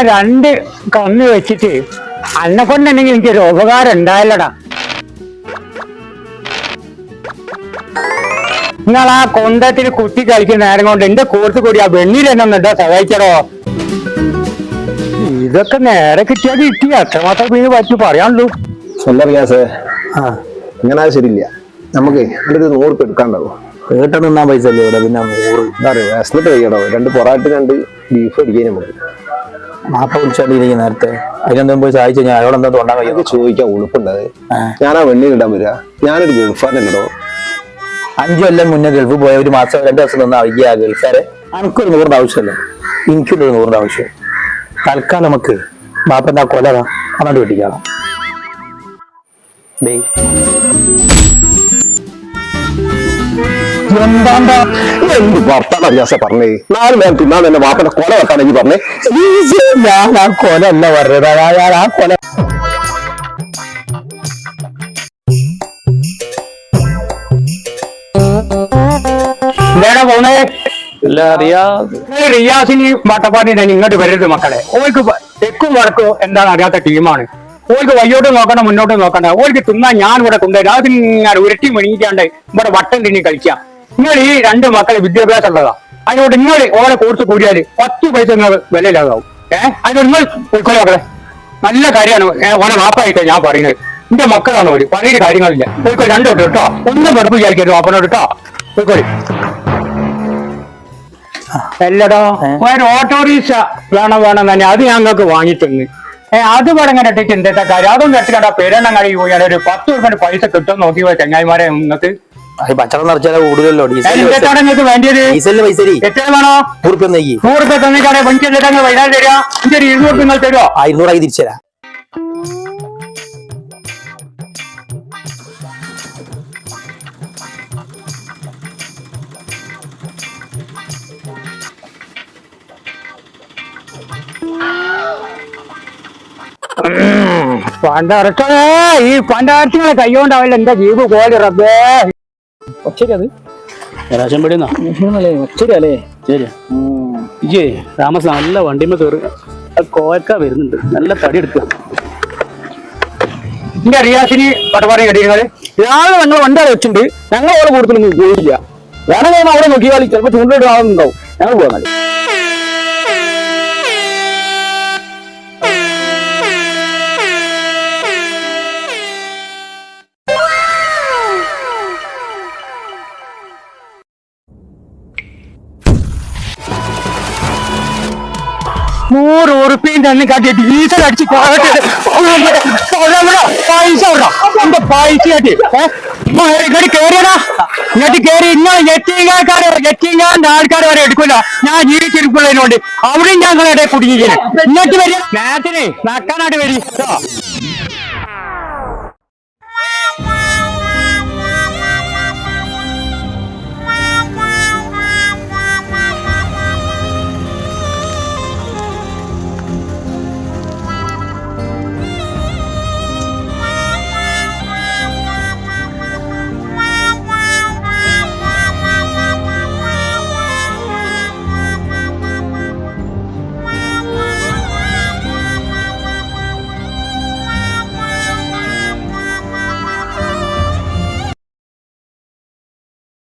ഞാൻ രണ്ട് കന്ന് വെച്ചിട്ട് അന്നെ കൊണ്ടെങ്കിൽ എനിക്കൊരു ഉപകാരം ഉണ്ടായില്ലടാ. നിങ്ങൾ ആ കൊന്തത്തിൽ കുത്തി കളിക്കുന്ന നേരം കൊണ്ട് എന്റെ കൂർത്ത് കൂടി ആ വെണ്ണീർ എന്നെ ഒന്നിട്ടാ സഹായിക്കടോ. ഇതൊക്കെ നേരെ കിട്ടിയാൽ കിട്ടി. അത്രമാത്രം പിന്നെ പറ്റി പറയാനുള്ളൂ. സ്വന്തം റിയാസേ ആ. ഇങ്ങനെ ശരിയില്ല. നമുക്ക് അതിന്റെ നൂറ് എടുക്കാണ്ടാവും? കേട്ടാ നിന്നാൻ പൈസ അല്ലേ ഇവിടെ? പിന്നെ നൂറ്. എന്താ പറയുക? വിശന്നിട്ട് രണ്ട് പൊറാട്ട് രണ്ട് ബീഫ് അടിക്കാൻ നമുക്ക് മാപ്പ വിളിച്ചോണ്ടിരിക്കും നേരത്തെ. അതിനെന്തെങ്കിലും പോയി സഹായിച്ചു കഴിഞ്ഞാൽ അയാളോട് എന്താ തോണ്ടാൻ കഴിയും ചോദിക്കാൻ ഉളുപ്പുണ്ടത് ആ. വെണ്ണീർ ഇടാൻ വരിക. ഞാനൊരു ഗൾഫാനല്ലോ അഞ്ചു കൊല്ലം മുന്നേ ഗൾഫ് പോയ ഒരു മാസം രണ്ട് ദിവസം നിന്ന് ആ ഗൾഫാരെ എനിക്കൊരു നൂറിന്റെ ആവശ്യമല്ല. എനിക്കൊരു നൂറിന്റെ ആവശ്യം തൽക്കാലം നമുക്ക് ബാപ്പന്റെ ആ കൊല അങ്ങോട്ട് വെട്ടിക്കാണോ ദേ. എന്താണ്ടാ? എന്ത് വർത്താനം വ്യാസ പറഞ്ഞേ? നാല് നേരം തിന്നാൻ എന്റെ വാപ്പന്റെ കൊല വെട്ടാണെങ്കിൽ പറഞ്ഞേ. ഞാൻ ആ കൊല അല്ല പറഞ്ഞത്. ഞാൻ ആ കൊല എന്താണ് പോണേ ഇല്ല അറിയാ നിങ്ങൾ റിയാസിന് വട്ടപ്പാടി ഇങ്ങോട്ട് വരരുത് മക്കളെ. ഓൾക്ക് പ- തെക്കും വടക്കും എന്താണ് അറിയാത്ത ടീമാണ്. ഓൾക്ക് വയ്യോട്ട് നോക്കണ്ട മുന്നോട്ട് നോക്കണ്ട. ഓൾക്ക് തിന്നാൻ ഞാൻ ഇവിടെ കൊണ്ടുവരും. അത് ഞാൻ ഉരുട്ടി മെണീക്കാണ്ട് ഇവിടെ വട്ടം തിന്നി കളിക്കാം. നിങ്ങൾ ഈ രണ്ട് മക്കളെ വിദ്യാഭ്യാസം ഉള്ളതാ അതിനോട് നിങ്ങൾ ഓരോ കോഴ്സ് കൂടിയാൽ പത്ത് പൈസ നിങ്ങൾ വിലയിലാകാവും. ഏഹ് അതിനോട് നിങ്ങൾ പോയിക്കോളെ മക്കളെ. നല്ല കാര്യമാണ്. ഓരോ ഓനെ വാപ്പായിട്ടാ ഞാൻ പറയുന്നത്. എന്റെ മക്കളാണ് ഒരു പഴയ കാര്യങ്ങളില്ല. പോയിക്കോ രണ്ടോട്ട് കേട്ടോ. ഒന്നും പഠിപ്പ് വിചാരിക്കരുത് വാപ്പനോട് കേട്ടോ. പോയിക്കോളി. അല്ലടോ ഒരു ഓട്ടോറിക്ഷ വേണം വേണം തന്നെ. അത് ഞങ്ങൾക്ക് വാങ്ങിത്തന്ന്. ഏ അത് പടങ്ങനെ ഇട്ടിട്ട് എന്തേത്ത കാര്യം? അതൊന്നും എത്തിക്കണ്ട പേരെണ്ണം കഴിഞ്ഞു പോയാൽ ഒരു പത്ത് രൂപ പൈസ കിട്ടും നോക്കി പോയി ചങ്ങായിമാരെ നിങ്ങൾക്ക് പച്ചവെള്ളം നിറച്ചാലേ കൂടുതലല്ലോ ഡീസലിന് പൈസ നൂറുപ്യ നെയ്യ് നൂറ് രൂപ തന്നിട്ടാണ് പഞ്ചല്ലേ വൈകുന്നേരം തരിക ഒരു ഇരുന്നൂറ് നിങ്ങൾ തരുമോ ആ ഇരുന്നൂറായി തിരിച്ചു തരാം. പണ്ടറച്ചേ ഈ പണ്ടറച്ചുകളെ കൈകൊണ്ടാവില്ല എന്റെ ജീവ് പോലെ റബ്ബേ? ശരി അത് രാശം പെടിയുന്ന അല്ലേ ശരി ഇജേ താമസം നല്ല വണ്ടിമ കയറി കോയക്ക വരുന്നുണ്ട്. നല്ല തടി എടുക്കുക. എന്റെ അറിയാശിനി പട്ടപ്പാടി കടിയുന്നത് രാവിലെ ഞങ്ങൾ വണ്ടാളെ വെച്ചിട്ടുണ്ട്. ഞങ്ങൾ അവിടെ കൂടുതലൊന്നും പോയില്ല വേണമെങ്കിൽ അവിടെ നോക്കിയാൽ ചിലപ്പോൾ ചൂണ്ടിട്ട് ആളുണ്ടാവും ഞങ്ങൾ പോകാൻ നൂറ് ഉറുപ്പിയും തന്നെ കാട്ടി ഡീസൽ അടിച്ച്. പൈസ. എന്റെ പൈസ കാട്ടി. ഇങ്ങോട്ട് കേറിയടാ. ഇങ്ങോട്ട് കേറി. ഇങ്ങനെ ഞെട്ടിങ്ങാക്കാരെ എത്തിങ്ങാന്റെ ആൾക്കാരെ വരെ എടുക്കൂല. ഞാൻ ജീവിച്ചിരിക്കുള്ളതിനോണ്ട് അവിടെയും ഞങ്ങളുടെ കുടുങ്ങിയിരിക്കുന്നു. ഇങ്ങോട്ട് വരിക. നേരത്തിനെ നക്കാനായിട്ട് വരി.